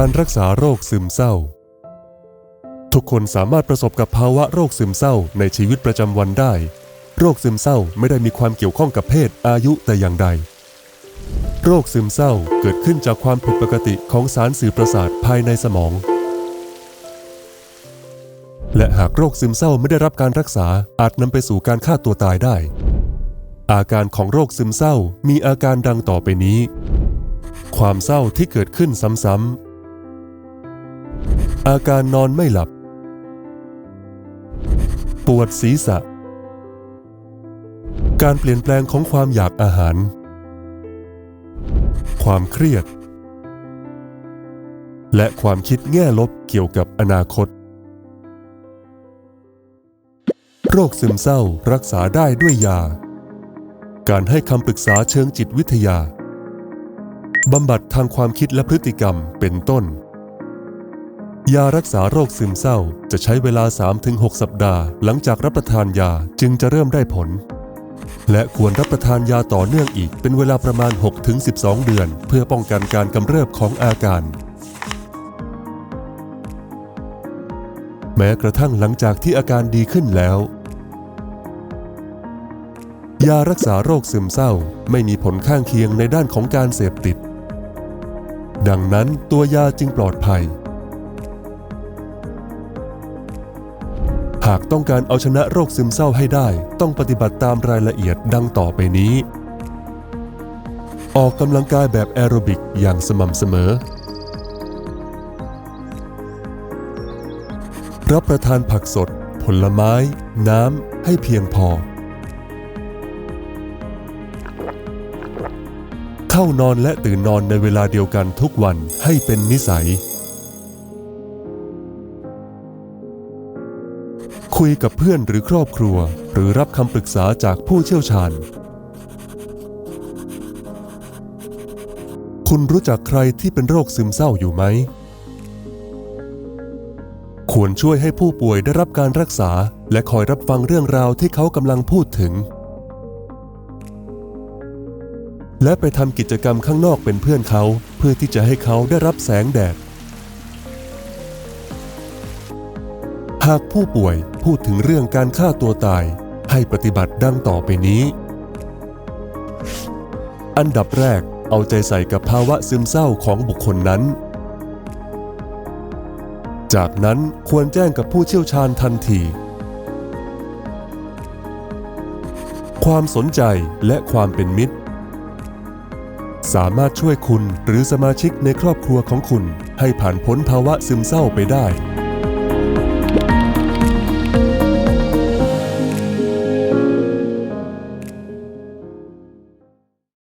การรักษาโรคซึมเศร้า ทุกคนสามารถประสบกับภาวะโรคซึมเศร้าในชีวิตประจำวันได้ โรคซึมเศร้าไม่ได้มีความเกี่ยวข้องกับเพศอายุแต่อย่างใด โรคซึมเศร้าเกิดขึ้นจากความผิดปกติของสารสื่อประสาทภายในสมอง และหากโรคซึมเศร้าไม่ได้รับการรักษาอาจนำไปสู่การฆ่าตัวตายได้ อาการของโรคซึมเศร้ามีอาการดังต่อไปนี้ ความเศร้าที่เกิดขึ้นซ้ำๆ อาการนอนไม่หลับ ปวดศีรษะ การเปลี่ยนแปลงของความอยากอาหาร ความเครียด และความคิดแง่ลบเกี่ยวกับอนาคต โรคซึมเศร้ารักษาได้ด้วยยา การให้คำปรึกษาเชิงจิตวิทยาบำบัดทางความคิดและพฤติกรรมเป็นต้น ยารักษาโรคซึมเศร้าจะใช้เวลา 3-6 สัปดาห์ หลังจากรับประทานยาจึงจะเริ่มได้ผล และควรรับประทานยาต่อเนื่องอีกเป็นเวลาประมาณ 6-12 เดือน เพื่อป้องกันการกำเริบของอาการ แม้กระทั่งหลังจากที่อาการดีขึ้นแล้ว ยารักษาโรคซึมเศร้าไม่มีผลข้างเคียงในด้านของการเสพติด ดังนั้นตัวยาจึงปลอดภัย หากต้องการเอาชนะโรคซึมเศร้าให้ได้ ต้องปฏิบัติตามรายละเอียดดังต่อไปนี้ ออกกำลังกายแบบแอโรบิกอย่างสม่ำเสมอ รับประทานผักสด ผลไม้ น้ำ ให้เพียงพอ เข้านอนและตื่นนอนในเวลาเดียวกันทุกวันให้เป็นนิสัย คุยกับเพื่อนหรือครอบครัว หรือรับคำปรึกษาจากผู้เชี่ยวชาญ คุณรู้จักใครที่เป็นโรคซึมเศร้าอยู่ไหม ควรช่วยให้ผู้ป่วยได้รับการรักษา และคอยรับฟังเรื่องราวที่เขากำลังพูดถึง และไปทำกิจกรรมข้างนอกเป็นเพื่อนเขา เพื่อที่จะให้เขาได้รับแสงแดด หากผู้ป่วยพูดถึงเรื่องการฆ่าตัวตาย ให้ปฏิบัติดังต่อไปนี้ อันดับแรกเอาใจใส่กับภาวะซึมเศร้าของบุคคลนั้น จากนั้นควรแจ้งกับผู้เชี่ยวชาญทันที ความสนใจและความเป็นมิตร สามารถช่วยคุณหรือสมาชิกในครอบครัวของคุณให้ผ่านพ้นภาวะซึมเศร้าไปได้